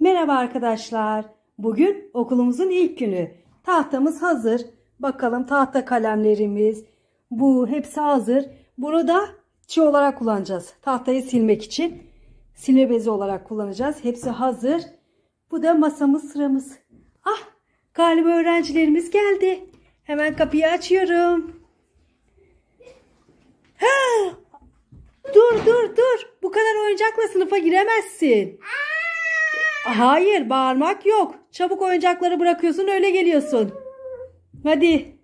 Merhaba arkadaşlar. Bugün okulumuzun ilk günü. Tahtamız hazır. Bakalım tahta kalemlerimiz. Bu hepsi hazır. Bunu da çi olarak kullanacağız. Tahtayı silmek için. Silme bezi olarak kullanacağız. Hepsi hazır. Bu da masamız sıramız. Ah galiba öğrencilerimiz geldi. Hemen kapıyı açıyorum. Ha! Dur dur dur. Bu kadar oyuncakla sınıfa giremezsin. Hayır bağırmak yok. Çabuk oyuncakları bırakıyorsun öyle geliyorsun. Hadi.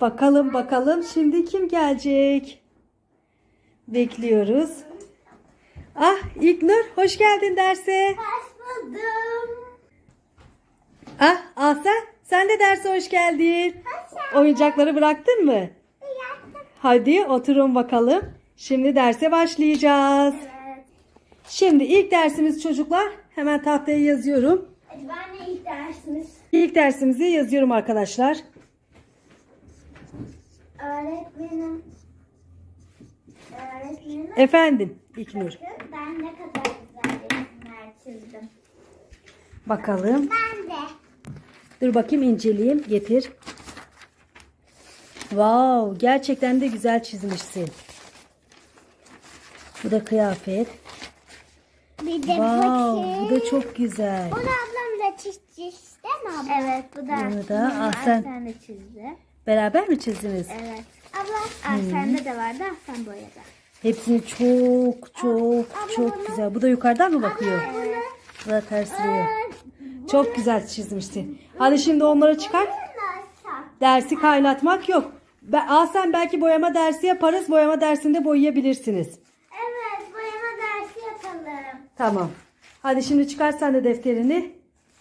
Bakalım bakalım şimdi kim gelecek? Bekliyoruz. Ah İlknur hoş geldin derse. Hoş buldum. Ah Asel sen de derse hoş geldin. Oyuncakları bıraktın mı? Yaptım. Hadi oturun bakalım. Şimdi derse başlayacağız. Evet. Şimdi ilk dersimiz çocuklar. Hemen tahtaya yazıyorum. Hadi ben de ilk dersimiz. İlk dersimizi yazıyorum arkadaşlar. Öğretmenim. Öğretmenim. Efendim İlknur. Bakın ben ne kadar güzel resimler çizdim. Bakalım. Ben de. Dur bakayım inceleyeyim. Getir. Wow, gerçekten de güzel çizmişsin. Bu da kıyafet. Bir de Wow, bu da çok güzel. Bunu ablamla çizdi değil mi abla? Evet bu da. Bunu da Ahsen. Ahsen de çizdi. Beraber mi çizdiniz? Evet. Abla. Ahsen'de de vardı. Ahsen boyadı. Hepsini çok çok çok güzel. Bu da yukarıdan mı bakıyor? Evet. Bu da tersliyor. Çok güzel çizmişsin. Hadi şimdi onları çıkar. Dersi kaynatmak yok. Ben, Asen belki boyama dersi yaparız. Boyama dersinde boyayabilirsiniz. Evet boyama dersi yapalım. Tamam. Hadi şimdi çıkar sen de defterini.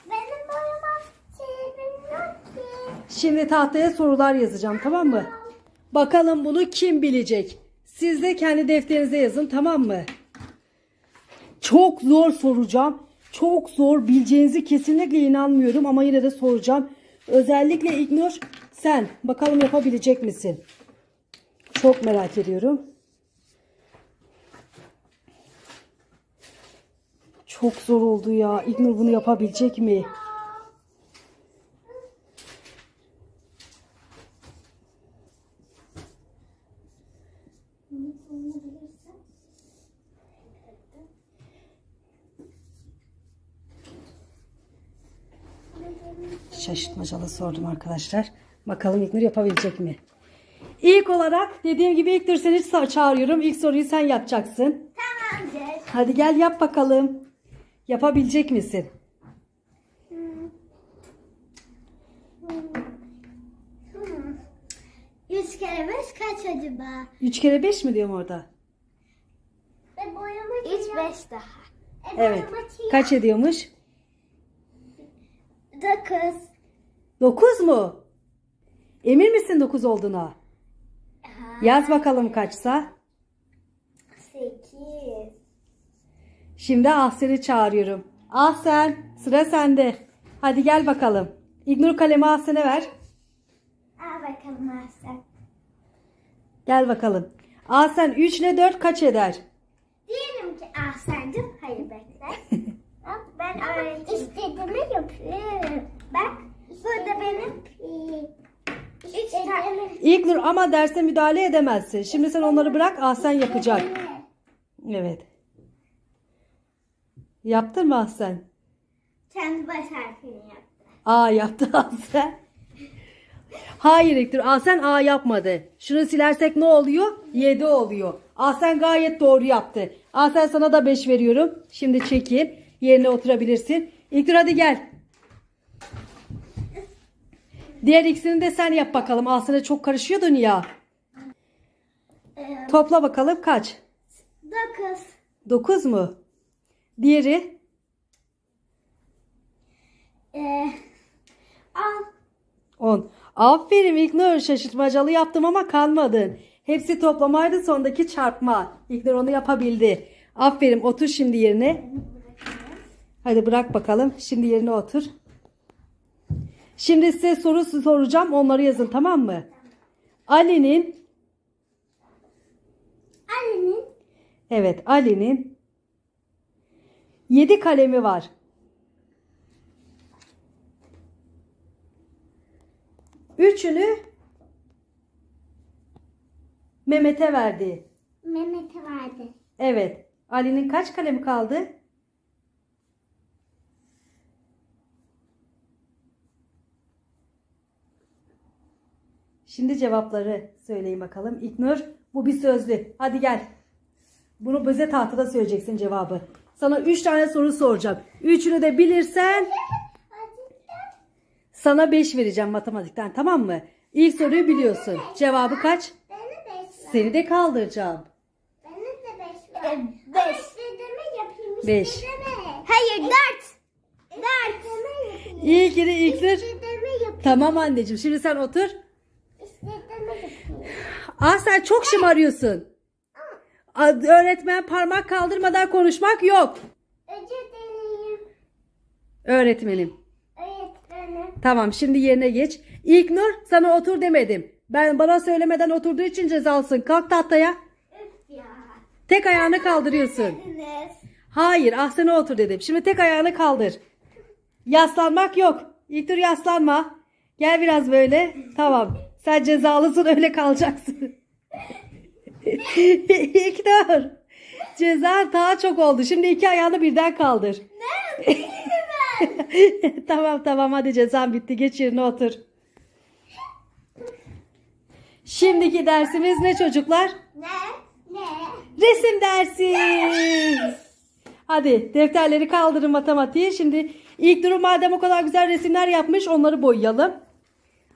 Benim boyama şeyim yok ki. Şimdi tahtaya sorular yazacağım tamam mı? Bakalım bunu kim bilecek? Siz de kendi defterinize yazın tamam mı? Çok zor soracağım. Çok zor bileceğinizi kesinlikle inanmıyorum ama yine de soracağım. Özellikle İgnur sen bakalım yapabilecek misin? Çok merak ediyorum. Çok zor oldu ya. İgnur bunu yapabilecek mi? Şaşırtmacalı sordum arkadaşlar. Bakalım İlknur yapabilecek mi? İlk olarak dediğim gibi İlknur seni ça- çağırıyorum. İlk soruyu sen yapacaksın. Tamamdır. Hadi gel yap bakalım. Yapabilecek misin? Yüz kere beş kaç acaba? 3 kere 5 mi diyorum orada? Ve boyama Üç beş daha. Evet. Kaç ediyormuş? Dokuz. 9 mu? Emin misin 9 olduğuna? Yaz bakalım kaçsa. Şimdi Ahsen'i çağırıyorum. Ahsen sıra sende. Hadi gel bakalım. İgnur kalemi Ahsen'e ver. Al bakalım Aslan. Gel bakalım. Ahsen 3 ile 4 kaç eder? Diyelim ki Ahsen'cim. Hayır bekle. Ben öğreteyim. İstediğimi yapıyorum. Bak burada benim üç tane. İlknur ama derse müdahale edemezsin. Şimdi sen onları bırak Ahsen yapacak. Evet. Yaptın mı Ahsen? Kendi baş harfini yaptı. A yaptı Ahsen. Hayır İlknur Ahsen A yapmadı. Şunu silersek ne oluyor? 7 oluyor. Ahsen gayet doğru yaptı. Ahsen sana da 5 veriyorum. Şimdi çekil. Yerine oturabilirsin. İlknur hadi gel. Diğer ikisini de sen yap bakalım. Ahsen'e çok karışıyordun ya. Ee, Topla bakalım kaç? dokuz. 9 mu? Diğeri Ee, al. 10. Aferin İlknur şaşırtmacalı yaptım ama kalmadın. Hepsi toplamaydı sondaki çarpma. İlknur onu yapabildi. Aferin otur şimdi yerine. Hadi bırak bakalım. Şimdi yerine otur. Şimdi size soru soracağım. Onları yazın tamam mı? Ali'nin Ali'nin evet Ali'nin 7 kalemi var. Üçünü Mehmet'e verdi. Mehmet'e verdi. Evet. Ali'nin kaç kalemi kaldı? Şimdi cevapları söyleyin bakalım. İknur bu bir sözlü. Hadi gel. Bunu bize tahtada söyleyeceksin cevabı. Sana üç tane soru soracağım. Üçünü de bilirsen sana beş vereceğim matematikten tamam mı? İlk soruyu biliyorsun. Cevabı kaç? Seni de kaldıracağım. Beş beş. Hayır dört. Dört. İstediğimi yapayım. İlk yine İlknur. İstediğimi yapayım. Tamam anneciğim şimdi sen otur. Aa sen çok şımarıyorsun. Öğretmen parmak kaldırmadan konuşmak yok. Dilerim. Öğretmenim. Öğretmenim. Tamam şimdi yerine geç. İlknur sana otur demedim. Ben bana söylemeden oturduğu için cezalısın. Kalk tahtaya. Üf ya. Tek ayağını kaldırıyorsun. Hayır ah sana otur dedim. Şimdi tek ayağını kaldır. Yaslanmak yok. İlknur yaslanma. Gel biraz böyle. Tamam. Sen cezalısın öyle kalacaksın. İlknur. Ceza daha çok oldu. Şimdi iki ayağını birden kaldır. tamam tamam hadi cezan bitti. Geç yerine otur. Şimdiki dersimiz ne çocuklar? Ne? Ne? Resim dersi. Hadi defterleri kaldırın matematiğe. Şimdi ilk durum madem o kadar güzel resimler yapmış onları boyayalım.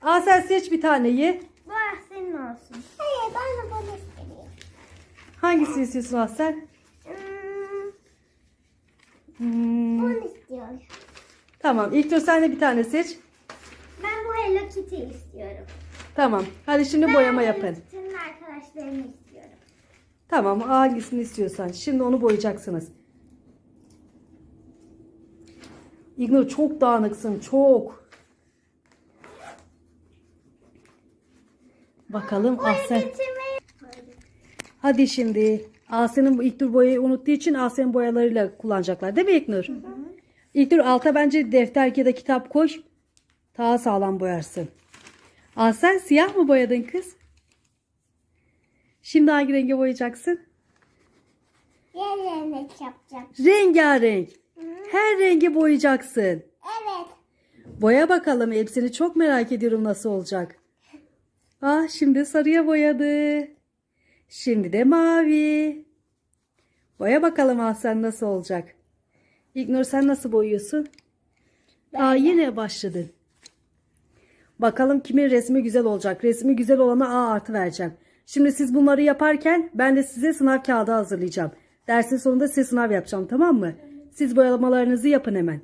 Aa sen seç bir taneyi. Bu senin olsun. Hayır ben de istiyorum. Hangisini istiyorsun Aslen? Hmm, Hmm, bunu istiyorum. tamam ilk dur sen de bir tane seç. Ben bu Hello Kitty istiyorum. Tamam. Hadi şimdi boyama yapın. Kitty'nin arkadaşlarını istiyorum. Tamam hangisini istiyorsan. Şimdi onu boyayacaksınız. İgnur çok dağınıksın çok. Bakalım Aslen. Hadi şimdi Asen'in bu İlknur boyayı unuttuğu için Asen'in boyalarıyla kullanacaklar değil mi İlknur? İlknur alta bence defter ya da kitap koş. Daha sağlam boyarsın. Asen siyah mı boyadın kız? Şimdi hangi renge boyayacaksın? Yerlerine yapacağım. Rengarenk. Her rengi boyayacaksın. Evet. Boya bakalım hepsini çok merak ediyorum nasıl olacak. Ah şimdi sarıya boyadı. Şimdi de mavi. Boya bakalım Ahsen nasıl olacak. İgnur sen nasıl boyuyorsun? Aa yine başladın. Bakalım kimin resmi güzel olacak. Resmi güzel olana A artı vereceğim. Şimdi siz bunları yaparken ben de size sınav kağıdı hazırlayacağım. Dersin sonunda size sınav yapacağım tamam mı? Siz boyamalarınızı yapın hemen.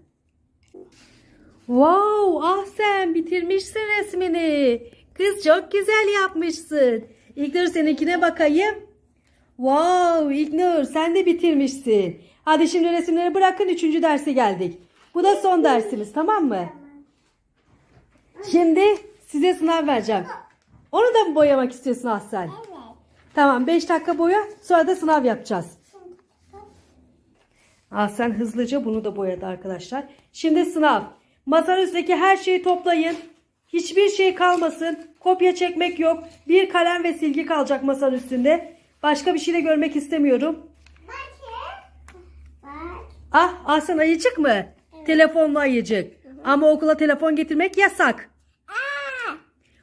Wow, ah sen bitirmişsin resmini. Kız çok güzel yapmışsın. İlknur seninkine bakayım. Wow, İlknur sen de bitirmişsin. Hadi şimdi resimleri bırakın üçüncü derse geldik. Bu da son dersimiz tamam mı? Şimdi size sınav vereceğim. Onu da mı boyamak istiyorsun Ahsen? Evet. Tamam 5 dakika boya sonra da sınav yapacağız. Ahsen hızlıca bunu da boyadı arkadaşlar. Şimdi sınav. Masanın üstteki her şeyi toplayın. Hiçbir şey kalmasın. Kopya çekmek yok. Bir kalem ve silgi kalacak masanın üstünde. Başka bir şey de görmek istemiyorum. Ah Ahsen ayıcık mı? Telefonlu ayıcık. Ama okula telefon getirmek yasak. Aa!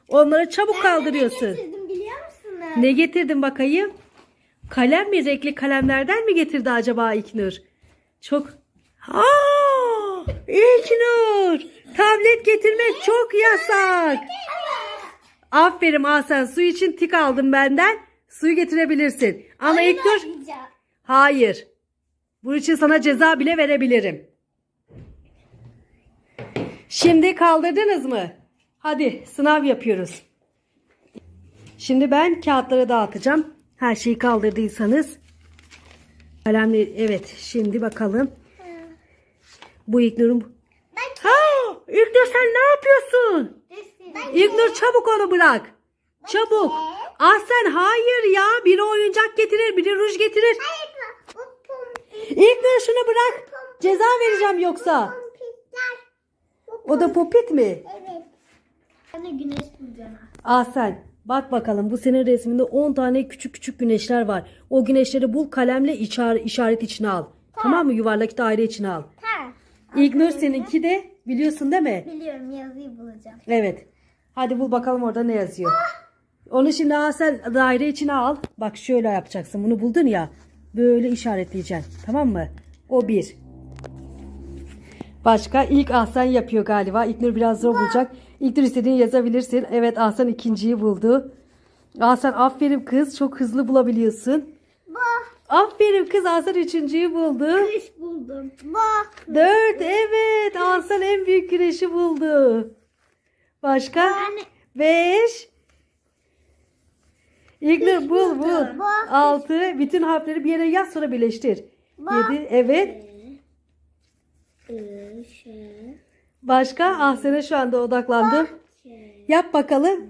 Onları çabuk kaldırıyorsun. Ne getirdim biliyor musunuz? Ne getirdin bakayım? Kalem mi? Renkli kalemlerden mi getirdi acaba İknur? Çok... Aa! İknur! Tablet getirmek çok yasak. Aferin Asen. Su için tik aldım benden. Suyu getirebilirsin. Ama İknur... Oynayacağım. Hayır. Bunun için sana ceza bile verebilirim. Şimdi kaldırdınız mı? Hadi sınav yapıyoruz. Şimdi ben kağıtları dağıtacağım. Her şeyi kaldırdıysanız. Kalemleri evet şimdi bakalım. Bu İlknur'un... İlknur sen ne yapıyorsun? İlknur çabuk onu bırak. Çabuk. Ahsen hayır ya. Biri oyuncak getirir biri ruj getirir. İlknur şunu bırak. Ceza vereceğim yoksa. O da popit mi? Evet. Ben de güneş bulacağım. Ahsen bak bakalım bu senin resminde 10 tane küçük küçük güneşler var. O güneşleri bul kalemle işar- işaret içine al. Tamam mı? Yuvarlak daire içine al. Tamam. İlknur seninki de biliyorsun değil mi? Biliyorum yazıyı bulacağım. Evet. Hadi bul bakalım orada ne yazıyor. Onu şimdi Ahsen daire içine al. Bak şöyle yapacaksın. Bunu buldun ya. Böyle işaretleyeceksin. Tamam mı? O bir. Başka ilk Ahsen yapıyor galiba. İlknur biraz zor bulacak. İlknur istediğini yazabilirsin. Evet Ahsen ikinciyi buldu. Ahsen aferin kız. Çok hızlı bulabiliyorsun. Aferin kız Ahsen üçüncüyü buldu. Güneş buldum. Bak. Dört evet Ahsen en büyük güneşi buldu. Başka? Yani- Beş. İlknur bul bul. Bak. Altı. Bütün harfleri bir yere yaz sonra birleştir. Bak. Yedi. Evet. Şey. Başka? Ahsen'e şu anda odaklandım. Yap bakalım.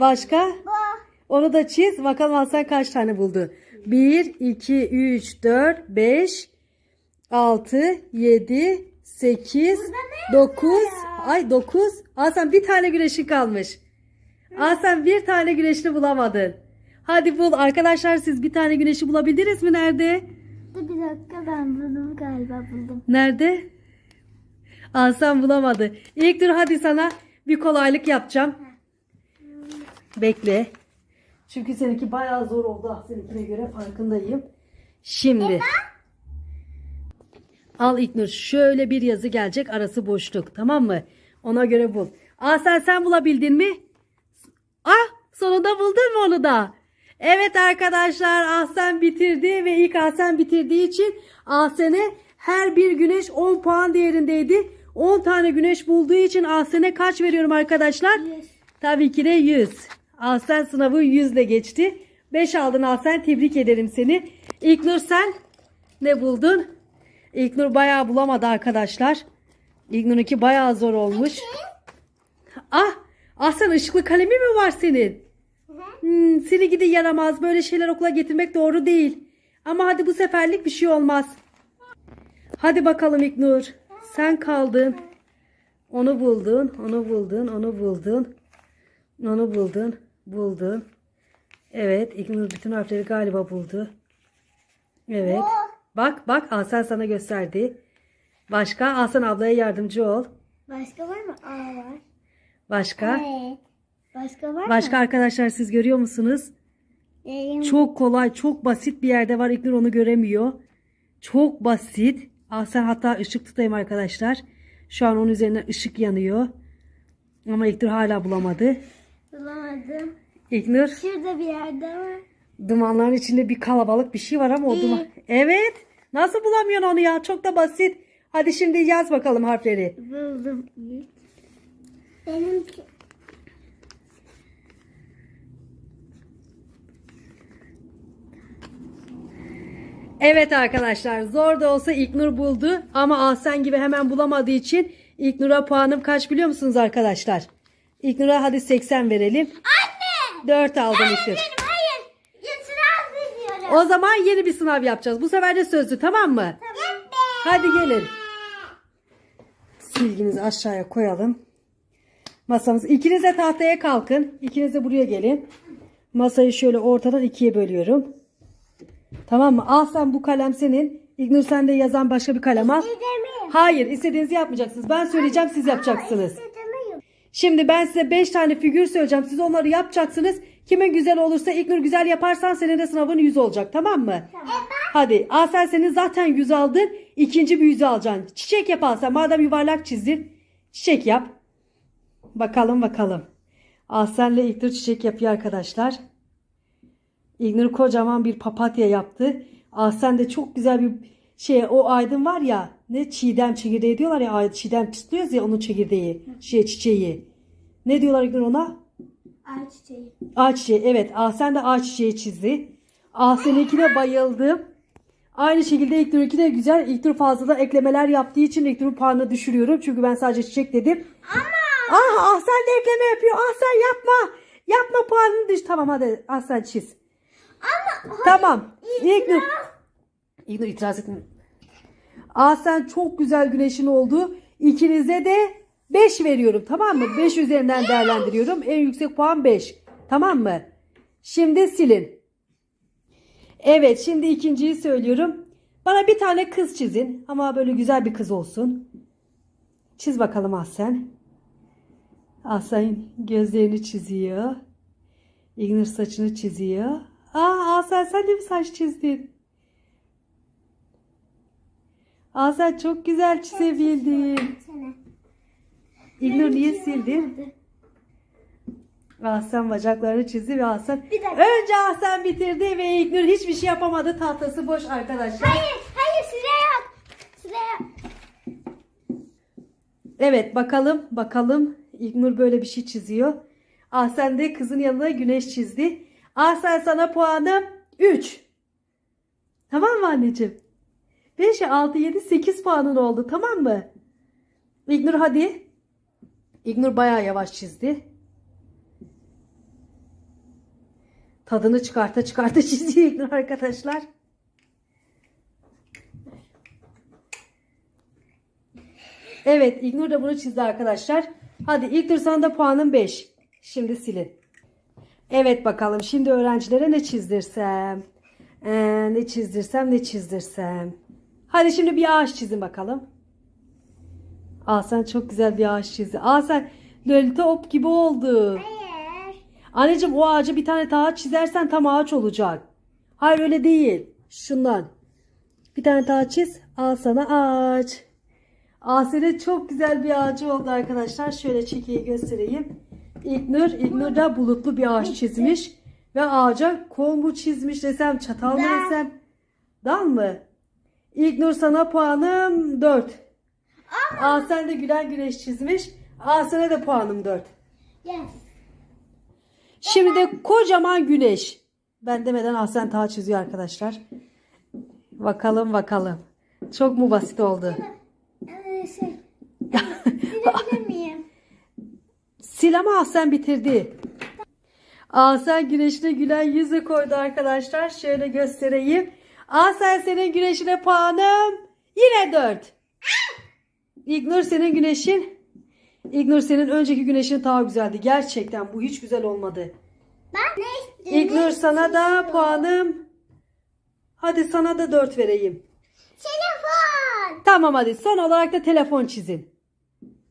Başka? Bak. Onu da çiz. Bakalım Ahsen kaç tane buldu. 1, 2, 3, 4, 5, 6, 7, 8, 9. Ay 9. Ahsen bir tane güneşin kalmış. Ahsen bir tane güneşini bulamadın. Hadi bul. Arkadaşlar siz bir tane güneşi bulabildiniz mi? Nerede? Dur bir dakika ben buldum galiba buldum. Nerede? Ahsen bulamadı. İlk dur hadi sana bir kolaylık yapacağım. Bekle. Çünkü seninki bayağı zor oldu ah seninkine göre farkındayım. Şimdi. Al İknur şöyle bir yazı gelecek arası boşluk tamam mı? Ona göre bul. Ahsen sen bulabildin mi? Ah sonunda buldun mu onu da? Evet arkadaşlar Ahsen bitirdi ve ilk Ahsen bitirdiği için Ahsen'e her bir güneş 10 puan değerindeydi. 10 tane güneş bulduğu için Ahsen'e kaç veriyorum arkadaşlar? Tabii ki de 100. Ahsen sınavı 100 ile geçti. 5 aldın Ahsen tebrik ederim seni. İlknur sen ne buldun? İlknur bayağı bulamadı arkadaşlar. İlknur'unki bayağı zor olmuş. Ah Ahsen ışıklı kalemi mi var senin? Hmm, seni gidi yaramaz. Böyle şeyler okula getirmek doğru değil. Ama hadi bu seferlik bir şey olmaz. Hadi bakalım İknur. Sen kaldın. Onu buldun, onu buldun, onu buldun. Onu buldun, buldun. Evet, İknur bütün harfleri galiba buldu. Evet. Bak, bak Hasan sana gösterdi. Başka? Hasan ablaya yardımcı ol. Başka var mı? Aa var. Başka? Evet. Başka var Başka arkadaşlar siz görüyor musunuz? mı? Çok kolay, çok basit bir yerde var. İknur onu göremiyor. Çok basit. Ahsen hatta ışık tutayım arkadaşlar. Şu an onun üzerine ışık yanıyor. Ama İknur hala bulamadı. Bulamadım. İknur Şurada bir yerde var. dumanların içinde bir kalabalık bir şey var ama o duman. Evet. Nasıl bulamıyorsun onu ya? Çok da basit. Hadi şimdi yaz bakalım harfleri. Buldum. Benimki. Evet arkadaşlar zor da olsa İlknur buldu ama Ahsen gibi hemen bulamadığı için İlknur'a puanım kaç biliyor musunuz arkadaşlar? İlknur'a hadi 80 verelim. Anne! 4 aldım İlknur. Benim hayır. İtiraz ediyorum. O zaman yeni bir sınav yapacağız. Bu sefer de sözlü tamam mı? Tamam. Hadi gelin. Silginizi aşağıya koyalım. Masamız. İkiniz de tahtaya kalkın. İkiniz de buraya gelin. Masayı şöyle ortadan ikiye bölüyorum. Tamam mı? Al sen bu kalem senin. İgnur sen de yazan başka bir kalem al. Hayır istediğinizi yapmayacaksınız. Ben söyleyeceğim siz yapacaksınız. Şimdi ben size 5 tane figür söyleyeceğim. Siz onları yapacaksınız. Kimin güzel olursa İlknur güzel yaparsan senin de sınavın 100 olacak. Tamam mı? Hadi. Asel senin zaten 100 aldın. İkinci bir 100 alacaksın. Çiçek yap Asel. Madem yuvarlak çizdin. Çiçek yap. Bakalım bakalım. Asel'le İlknur çiçek yapıyor arkadaşlar. İlknur kocaman bir papatya yaptı. Ahsen de çok güzel bir şey o aydın var ya ne çiğdem çekirdeği diyorlar ya ay- çiğdem çıtlıyoruz ya onun çekirdeği şey çiçeği. Ne diyorlar İlknur ona? Ay çiçeği. Ağaç çiçeği. Evet Ahsen de ağaç çiçeği çizdi. Ahsen'inkine bayıldım. Aynı şekilde İlknur'unki de güzel. İlknur fazla da eklemeler yaptığı için İlknur'un puanını düşürüyorum. Çünkü ben sadece çiçek dedim. Ama. Ah Ahsen de ekleme yapıyor. Ahsen yapma. Yapma puanını düş. Tamam hadi Ahsen çiz. Ama Tamam. İlknur. İlknur itiraz etme. Asen çok güzel güneşin oldu. İkinize de 5 veriyorum tamam mı? 5 üzerinden değerlendiriyorum. En yüksek puan 5. Tamam mı? Şimdi silin. Evet şimdi ikinciyi söylüyorum. Bana bir tane kız çizin. Ama böyle güzel bir kız olsun. Çiz bakalım Ahsen. Ahsen gözlerini çiziyor. İgnur saçını çiziyor. Aa Ahsen sen de mi saç çizdin? Ahsen çok güzel çizebildin. İgnur niye sildin? Ahsen bacaklarını çizdi ve Ahsen önce Ahsen bitirdi ve İgnur hiçbir şey yapamadı. Tahtası boş arkadaşlar. Hayır, hayır süre yok. Süre yok. Evet bakalım bakalım. İgnur böyle bir şey çiziyor. Ahsen de kızın yanına güneş çizdi. Ahsen sana puanım 3. Tamam mı anneciğim? 5, 6, 7, 8 puanın oldu tamam mı? İgnur hadi. İgnur bayağı yavaş çizdi. Tadını çıkarta çıkarta çiziyor İgnur arkadaşlar. Evet İgnur da bunu çizdi arkadaşlar. Hadi ilk dur sana da puanın 5. Şimdi silin. Evet bakalım şimdi öğrencilere ne çizdirsem. Ee, ne çizdirsem ne çizdirsem. Hadi şimdi bir ağaç çizin bakalım. Aa sen çok güzel bir ağaç çizdin. Aa sen Lolita Hop gibi oldu. Hayır. Anneciğim o ağaca bir tane daha çizersen tam ağaç olacak. Hayır öyle değil. Şundan. Bir tane daha çiz. Al sana ağaç. Asel'e çok güzel bir ağacı oldu arkadaşlar. Şöyle çekiyi göstereyim. İlknur, İlknur da bulutlu bir ağaç çizmiş. Ve ağaca kol mu çizmiş desem, çatal mı desem. Dal mı? İlknur sana puanım 4. Asel de gülen güneş çizmiş. Asel'e de puanım 4. Yes. Şimdi de kocaman güneş. Ben demeden Ahsen Taha çiziyor arkadaşlar. Bakalım bakalım. Çok mu basit oldu? Ee, şey. Bilebilir miyim? Sil ama Ahsen bitirdi. Ahsen güneşine gülen yüzü koydu arkadaşlar. Şöyle göstereyim. Ahsen senin güneşine puanım yine 4. İgnur senin güneşin. İgnur senin önceki güneşin daha güzeldi. Gerçekten bu hiç güzel olmadı. Ben ne istiyorum? İgnur sana da puanım. Hadi sana da 4 vereyim. Telefon. Tamam hadi son olarak da telefon çizin.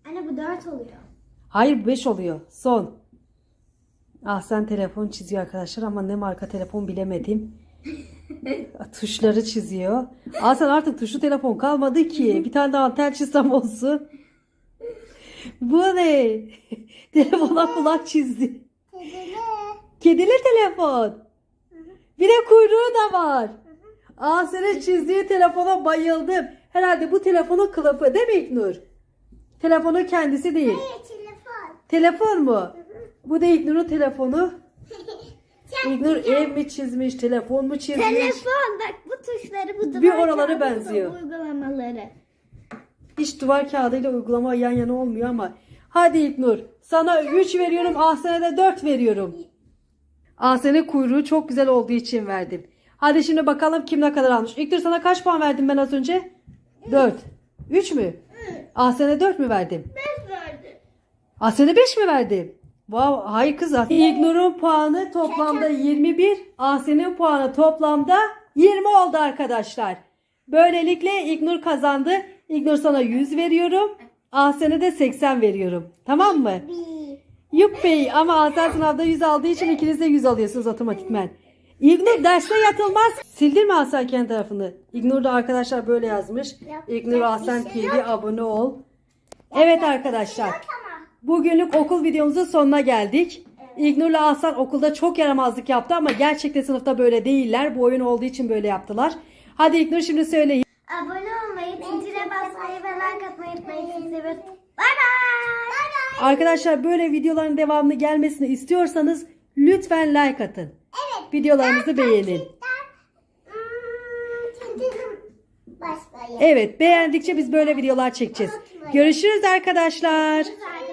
Anne bu dört oluyor. Hayır 5 oluyor. Son. Ah sen telefon çiziyor arkadaşlar ama ne marka telefon bilemedim. Tuşları çiziyor. Sen artık tuşlu telefon kalmadı ki. Bir tane daha anten çizsem olsun. Bu ne? Telefona kulak çizdi. Kedili. Kedili telefon. Bir de kuyruğu da var. Asen'in çizdiği telefona bayıldım. Herhalde bu telefonun kılıfı değil mi İknur? Telefonun kendisi değil. Hayır telefon. Telefon mu? Bu da İknur'un telefonu. Sen İknur ev mi çizmiş, telefon mu çizmiş? Telefon bak bu tuşları bu duvar Bir oraları kağıdı, bu benziyor. Uygulamaları. Hiç duvar kağıdıyla uygulama yan yana olmuyor ama. Hadi İknur. Sana 3 veriyorum, Ahsen'e de 4 veriyorum. Ahsen'e kuyruğu çok güzel olduğu için verdim. Hadi şimdi bakalım kim ne kadar almış. İknur sana kaç puan verdim ben az önce? 4. 3 mü? Ahsen'e 4 mü verdim? Beş verdi. Ahsen'e 5 mi verdim? Wow, hayır kız. İlknur'un puanı toplamda 21. Ahsen'in puanı toplamda 20 oldu arkadaşlar. Böylelikle İlknur kazandı. İlknur sana 100 veriyorum. Ahsen'e de 80 veriyorum. Tamam mı? Yuppi ama Ahsen sınavda 100 aldığı için ikiniz de 100 alıyorsunuz otomatikmen. İlknur derste yatılmaz. Sildir mi Ahsen kendi tarafını? İlknur da arkadaşlar böyle yazmış. İlknur Ahsen TV abone ol. Evet arkadaşlar. Bugünlük okul videomuzun sonuna geldik. İlknur'la Aslan okulda çok yaramazlık yaptı ama gerçekten sınıfta böyle değiller. Bu oyun olduğu için böyle yaptılar. Hadi İlknur şimdi söyleyin. Abone olmayı, zincire basmayı ve like atmayı unutmayın. Sizi seviyoruz. Bay bay. Bay bay. Arkadaşlar böyle videoların devamlı gelmesini istiyorsanız lütfen like atın. Evet. Videolarımızı beğenin. Başlayalım. Evet beğendikçe biz böyle videolar çekeceğiz. Görüşürüz arkadaşlar. Güzel.